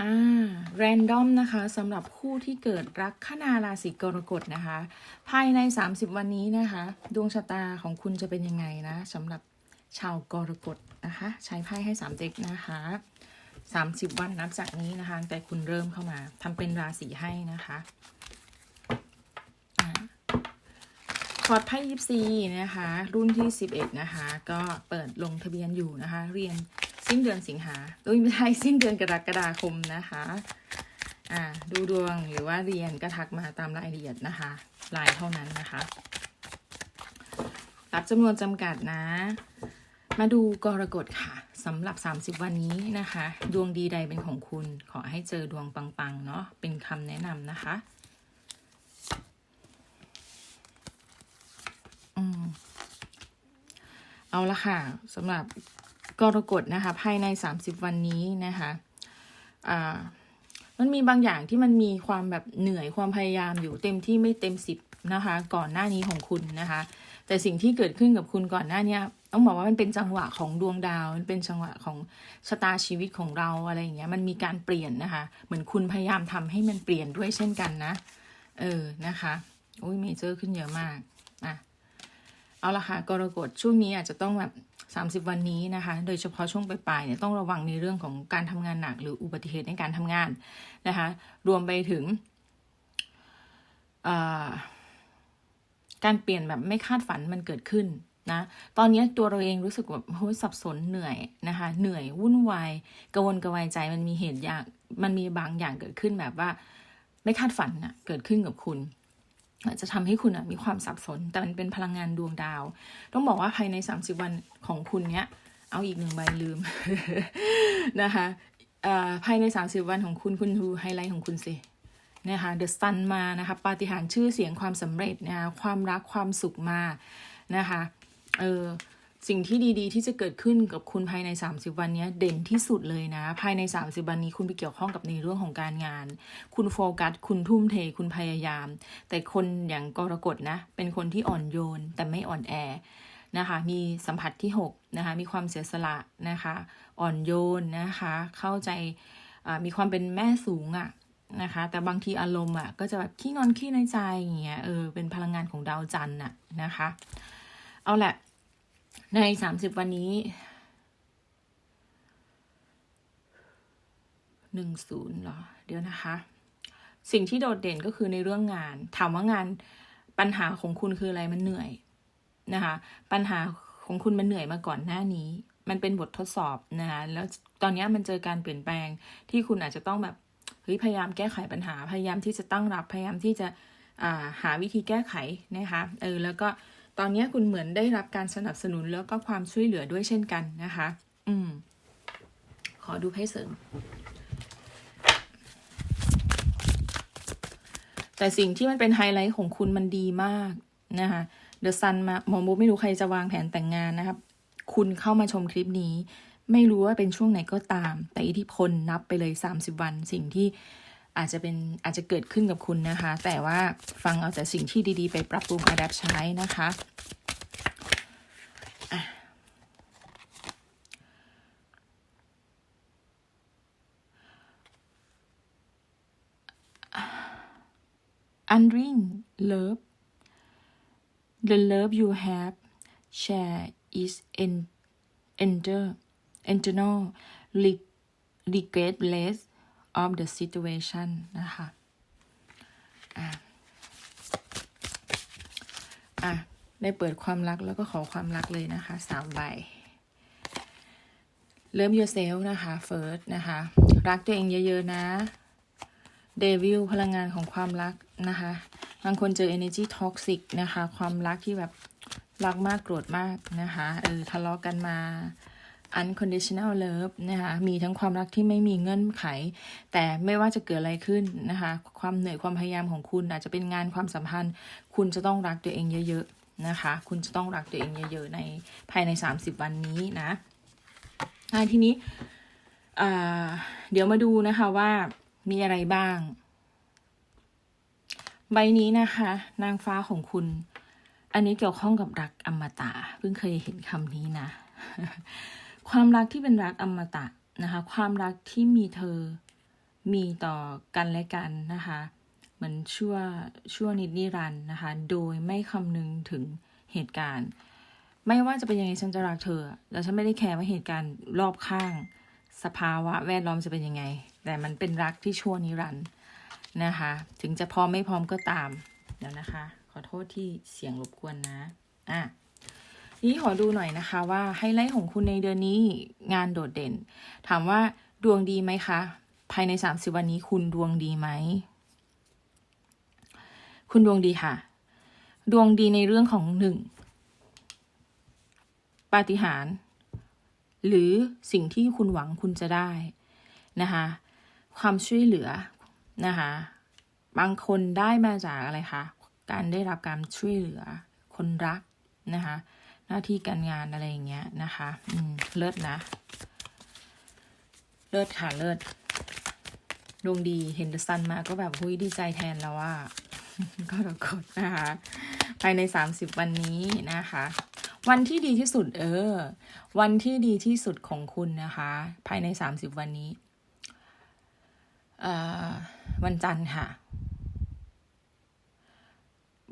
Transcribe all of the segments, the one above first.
อ่าแรนดอมนะคะสำหรับคู่ที่เกิดรักขนาราศีกรกฎนะคะ ภายใน 30 วันนี้นะคะ ดวงชะตาของคุณจะเป็นยังไงนะสำหรับชาวกรกฎนะคะ ใช้ไพ่ให้3เด็กนะคะ 30 วันนับจากนี้นะคะ แต่คุณเริ่มเข้ามาทำเป็นราศีให้นะคะคอร์ดไพ่ยิปซีนะคะ รุ่นที่ 11 นะคะ ก็เปิดลงทะเบียนอยู่นะคะ เรียน สิ้นเดือนสิงหาดยไม่ใช่สิ้นเดือนกรกฎาคมนะคะอ่าดูดวงหรือว่าเรียนก็ทักมาตามรายละเอียดนะคะลายเท่านั้นนะคะ รับจำนวนจำกัดนะ มาดูกรกฎค่ะสำหรับ 30 วันนี้นะคะ ดวงดีใดเป็นของคุณ ขอให้เจอดวงปังๆเนาะเป็นคำแนะนำนะคะอืมเอาละค่ะสำหรับ กรกฎนะคะ ภายใน 30 วันนี้นะคะอ่ามันมีบางอย่างที่มันมีความแบบเหนื่อยความพยายามอยู่เต็มที่ไม่เต็มสิบนะคะ ก่อนหน้านี้ของคุณนะคะ แต่สิ่งที่เกิดขึ้นกับคุณก่อนหน้านี้ต้องบอกว่ามันเป็นจังหวะของดวงดาว มันเป็นจังหวะของชะตาชีวิตของเราอะไรอย่างเงี้ยมันมีการเปลี่ยนนะคะ เหมือนคุณพยายามทำให้มันเปลี่ยนด้วยเช่นกันนะ เออนะคะอุ้ยเมเจอร์ขึ้นเยอะมากอะเอาละค่ะกรกฎช่วงนี้อาจจะต้องแบบ 30 วันนี้นะคะ โดยเฉพาะช่วงปลายๆเนี่ยต้องระวังในเรื่องของการทำงานหนักหรืออุบัติเหตุในการทำงานนะคะ รวมไปถึงการเปลี่ยนแบบไม่คาดฝันมันเกิดขึ้นนะตอนนี้ตัวเราเองรู้สึกแบบโอ้ยสับสนเหนื่อยนะคะ เหนื่อยวุ่นวายกระวนกระวายใจมันมีเหตุอย่างมันมีบางอย่างเกิดขึ้นแบบว่า ไม่คาดฝันน่ะเกิดขึ้นกับคุณ อาจจะทำให้คุณมีความสับสน แต่มันเป็นพลังงานดวงดาว ต้องบอกว่าภายใน 30 วันของคุณเนี้ย เอาอีกหนึ่งใบลืมนะคะภายใน 30 วันของคุณคุณดูไฮไลท์ของคุณสินะคะเดอะซันมานะคะปาฏิหาริย์ชื่อเสียงความสำเร็จนะคะความรักความสุขมานะคะเออ สิ่งที่ดีๆ ที่จะเกิดขึ้นกับคุณภายใน 30 วันนี้เด่นที่สุดเลยนะ ภายใน 30 วันนี้คุณไปเกี่ยวข้องกับในเรื่องของการงาน คุณโฟกัส คุณทุ่มเท คุณพยายาม แต่คนอย่างกรกฎนะ เป็นคนที่อ่อนโยน แต่ไม่อ่อนแอนะคะ มีสัมผัสที่ 6 นะคะ มีความเสียสละนะคะ อ่อนโยนนะคะ เข้าใจมีความเป็นแม่สูงอะ่ะนะคะ แต่บางทีอารมณ์อะก็จะแบบขี้งอนขี้ในใจอย่างเงี้ย เออ เป็นพลังงานของดาวจันทร์น่ะนะคะ เอาแหละ ในสามสิบวันนี้หนึ่งศูนย์เหรอ เดี๋ยวนะคะ สิ่งที่โดดเด่นก็คือในเรื่องงาน ถามว่างานปัญหาของคุณคืออะไรมันเหนื่อยนะคะ ปัญหาของคุณมันเหนื่อยมาก่อนหน้านี้ มันเป็นบททดสอบนะคะแล้วตอนนี้มันเจอการเปลี่ยนแปลงที่คุณอาจจะต้องแบบเฮ้ยพยายามแก้ไขปัญหา พยายามที่จะตั้งรับ พยายามที่จะหาวิธีแก้ไขนะคะ เออ แล้วก็ ตอนนี้คุณเหมือนได้รับการสนับสนุนแล้วก็ความช่วยเหลือด้วยเช่นกันนะคะ อืม ขอดูให้เสริม แต่สิ่งที่มันเป็นไฮไลท์ของคุณมันดีมากนะคะเดอะซันมาหมอมูไม่รู้ใครจะวางแผนแต่งงานนะครับ คุณเข้ามาชมคลิปนี้ ไม่รู้ว่าเป็นช่วงไหนก็ตาม แต่อิทธิพลนับไปเลย 30 วัน สิ่งที่ อาจจะเป็นอาจจะเกิดขึ้นกับคุณนะคะ แต่ว่าฟังเอาแต่สิ่งที่ดีๆ ไปปรับปรุงอัดแอปใช้นะคะอันริง love the love you have share is en enter internal regardless of the situation นะคะอะอะได้เปิดความรักแล้วก็ขอความรักเลยนะคะสามใบเริ่ม yourself นะคะ first นะคะ รักตัวเองเยอะๆนะเดวิลพลังงานของความรักนะคะบางคนเจอ energy toxic นะคะ ความรักที่แบบรักมากโกรธมากนะคะ เออ ทะเลาะกันมา unconditional love นะคะมีทั้งความรักที่ไม่มีเงื่อนไข แต่ไม่ว่าจะเกิดอะไรขึ้นนะคะความเหนื่อยความพยายามของคุณอาจจะเป็นงานความสัมพันธ์ คุณจะต้องรักตัวเองเยอะๆนะคะคุณจะต้องรักตัวเองเยอะๆในภายใน 30 วันนี้นะทีนี้เดี๋ยวมาดูนะคะว่ามีอะไรบ้าง ใบนี้นะคะ นางฟ้าของคุณ อันนี้เกี่ยวข้องกับรักอมตะเพิ่งเคยเห็นคำนี้นะ ความรักที่เป็นรักอมตะนะคะ ความรักที่มีเธอมีต่อกันและกันนะคะเหมือนชั่วชั่วนิดนิรันด์นะคะ โดยไม่คำนึงถึงเหตุการณ์ ไม่ว่าจะเป็นยังไงฉันจะรักเธอ แล้วฉันไม่ได้แคร์ว่าเหตุการณ์รอบข้าง สภาวะแวดล้อมจะเป็นยังไง แต่มันเป็นรักที่ชั่วนิรันด์นะคะ ถึงจะพร้อมไม่พร้อมก็ตาม เดี๋ยวนะคะ ขอโทษที่เสียงรบกวนนะ อะ นี่ขอดูหน่อยนะคะว่าไฮไลท์ของคุณในเดือนนี้งานโดดเด่น ถามว่าดวงดีไหมคะ ภายใน 30 วันนี้คุณดวงดีไหม คุณดวงดีค่ะ ดวงดีในเรื่องของหนึ่งปาฏิหาริย์หรือสิ่งที่คุณหวังคุณจะได้นะคะความช่วยเหลือนะคะบางคนได้มาจากอะไรคะการได้รับการช่วยเหลือคนรักนะคะ หน้าที่การงานอะไรอย่างเงี้ยนะคะอืมเลิศนะ เลิศค่ะเลิศดวงดีเห็นเดอะซันมาก็แบบหุยดีใจแทนแล้วว่าก็รกดนะคะภายใน 30 วันนี้นะคะ วันที่ดีที่สุดเออ วันที่ดีที่สุดของคุณนะคะ ภายใน 30 วันนี้เอ่อวันจันทร์ค่ะ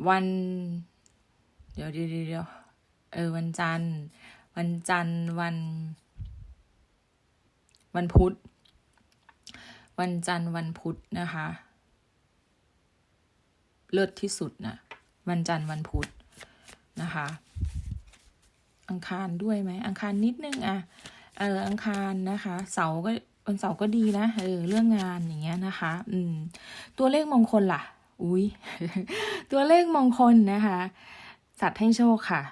วัน เดี๋ยวเดี๋ยวเดี๋ยว เออวันจันทร์ วันจันทร์วัน วันพุธ วันจันทร์วันพุธนะคะ เลิศที่สุดนะวันจันทร์วันพุธนะคะ อังคารด้วยไหมอังคารนิดนึงอะเอออังคารนะคะ เสาร์ก็วันเสาร์ก็ดีนะเออเรื่องงานอย่างเงี้ยนะคะ อืม ตัวเลขมงคลล่ะ อุ้ยตัวเลขมงคลนะคะสัตว์ให้โชคค่ะ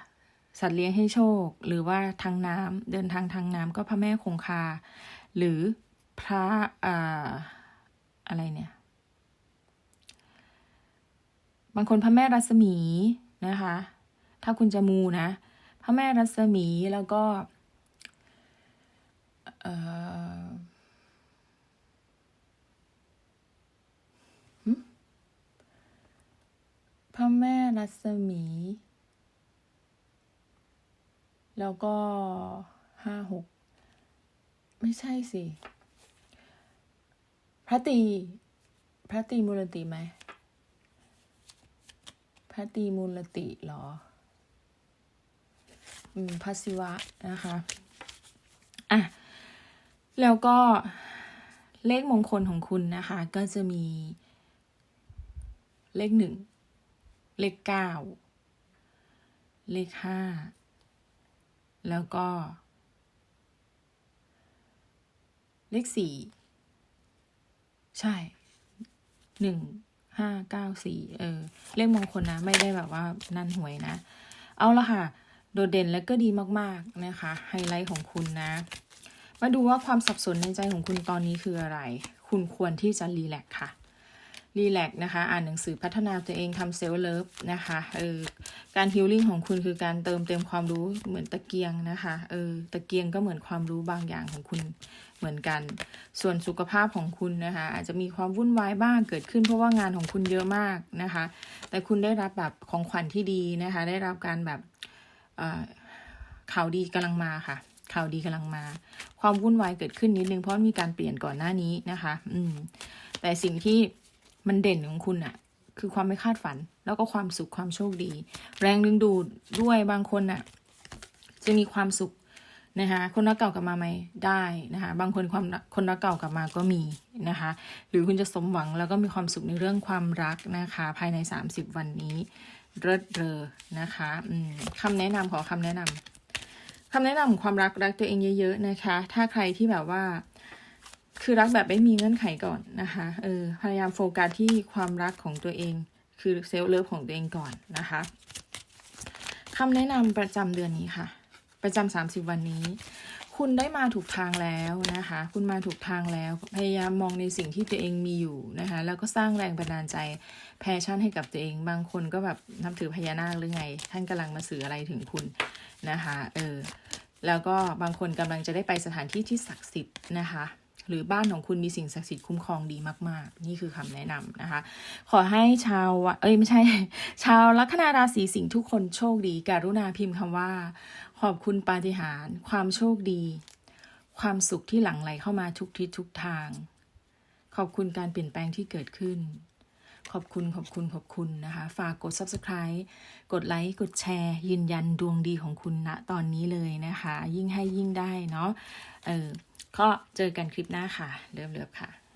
สัตว์เลี้ยงให้โชค หรือว่าทางน้ำเดินทางทางน้ำก็พระแม่คงคา หรือพระอ่าอะไรเนี่ย บางคนพระแม่รัศมีนะคะ ถ้าคุณจะมูนะ พระแม่รัศมีแล้วก็เอ่อพระแม่รัศมี แล้วก็ห้าหกไม่ใช่สิพระตีพระตีมูลติไหมพระตีมูลติเหรอ อืมพระศิวะนะคะอะแล้วก็เลขมงคลของคุณนะคะ ก็จะมีเลขหนึ่ง เลขเก้า เลขห้า แล้วก็ เลขสี่ใช่หนึ่งห้าเก้าสี่เออ เลขมงคลนะ ไม่ได้แบบว่านั่นหวยนะ เอาละค่ะ โดดเด่นและก็ดีมากๆนะคะ ไฮไลท์ของคุณนะ มาดูว่าความสับสนในใจของคุณตอนนี้คืออะไร คุณควรที่จะรีแลกซ์ค่ะ รีแลกซ์นะคะ อ่านหนังสือพัฒนาตัวเองทำเซลล์เลิฟนะคะเออการฮิลลิ่งของคุณคือการเติมเต็มความรู้เหมือนตะเกียงนะคะเออตะเกียงก็เหมือนความรู้บางอย่างของคุณเหมือนกัน ส่วนสุขภาพของคุณนะคะ อาจจะมีความวุ่นวายบ้างเกิดขึ้น เพราะว่างานของคุณเยอะมากนะคะ แต่คุณได้รับแบบของขวัญที่ดีนะคะ ได้รับการแบบข่าวดีกำลังมาค่ะ ข่าวดีกำลังมา ความวุ่นวายเกิดขึ้นนิดนึงเพราะมีการเปลี่ยนก่อนหน้านี้นะคะ อืมแต่สิ่งที่ มันเด่นของคุณอะคือความไม่คาดฝัน แล้วก็ความสุขความโชคดี แรงดึงดูดด้วยบางคนอะจะมีความสุขนะคะคนรักเก่ากลับมาไหมได้นะคะบางคนความคนรักเก่ากลับมาก็มีนะคะหรือคุณจะสมหวังแล้วก็มีความสุขในเรื่องความรักนะคะภายใน 30 วันนี้เลิศเรอนะคะอืมคำแนะนำขอคำแนะนำคำแนะนำความรักรักตัวเองเยอะ ๆ นะคะ ถ้าใครที่แบบว่า คือรักแบบไม่มีเงื่อนไขก่อนนะคะเออพยายามโฟกัสที่ความรักของตัวเอง คือเซลล์เลิฟของตัวเองก่อนนะคะคำแนะนำประจำเดือนนี้ค่ะ ประจำสามสิบวันนี้ คุณได้มาถูกทางแล้วนะคะ คุณมาถูกทางแล้ว พยายามมองในสิ่งที่ตัวเองมีอยู่นะคะ แล้วก็สร้างแรงบันดาลใจแพชชั่นให้กับตัวเอง บางคนก็แบบนับถือพญานาคหรือไง ท่านกำลังมาสื่ออะไรถึงคุณนะคะ เออ แล้วก็บางคนกำลังจะได้ไปสถานที่ที่ศักดิ์สิทธิ์นะคะ หรือบ้านของคุณมีสิ่งศักดิ์สิทธิ์คุ้มครองดีมาก ๆ นี่คือคำแนะนำนะคะ ขอให้ชาวเอ้ยไม่ใช่ ชาวลัคนาราศีสิงห์ทุกคนโชคดีการุณาพิมพ์คำว่า ขอบคุณปาฏิหาริย์ความโชคดี ความสุขที่หลั่งไหลเข้ามาทุกทิศทุกทาง ขอบคุณการเปลี่ยนแปลงที่เกิดขึ้นขอบคุณขอบคุณขอบคุณนะคะ ฝากกด subscribe กดไลค์กดแชร์ ยืนยันดวงดีของคุณณนะตอนนี้เลยนะคะ ยิ่งให้ยิ่งได้เนาะเออ ก็เจอกันคลิปหน้าค่ะ เริ่มเลิฟค่ะ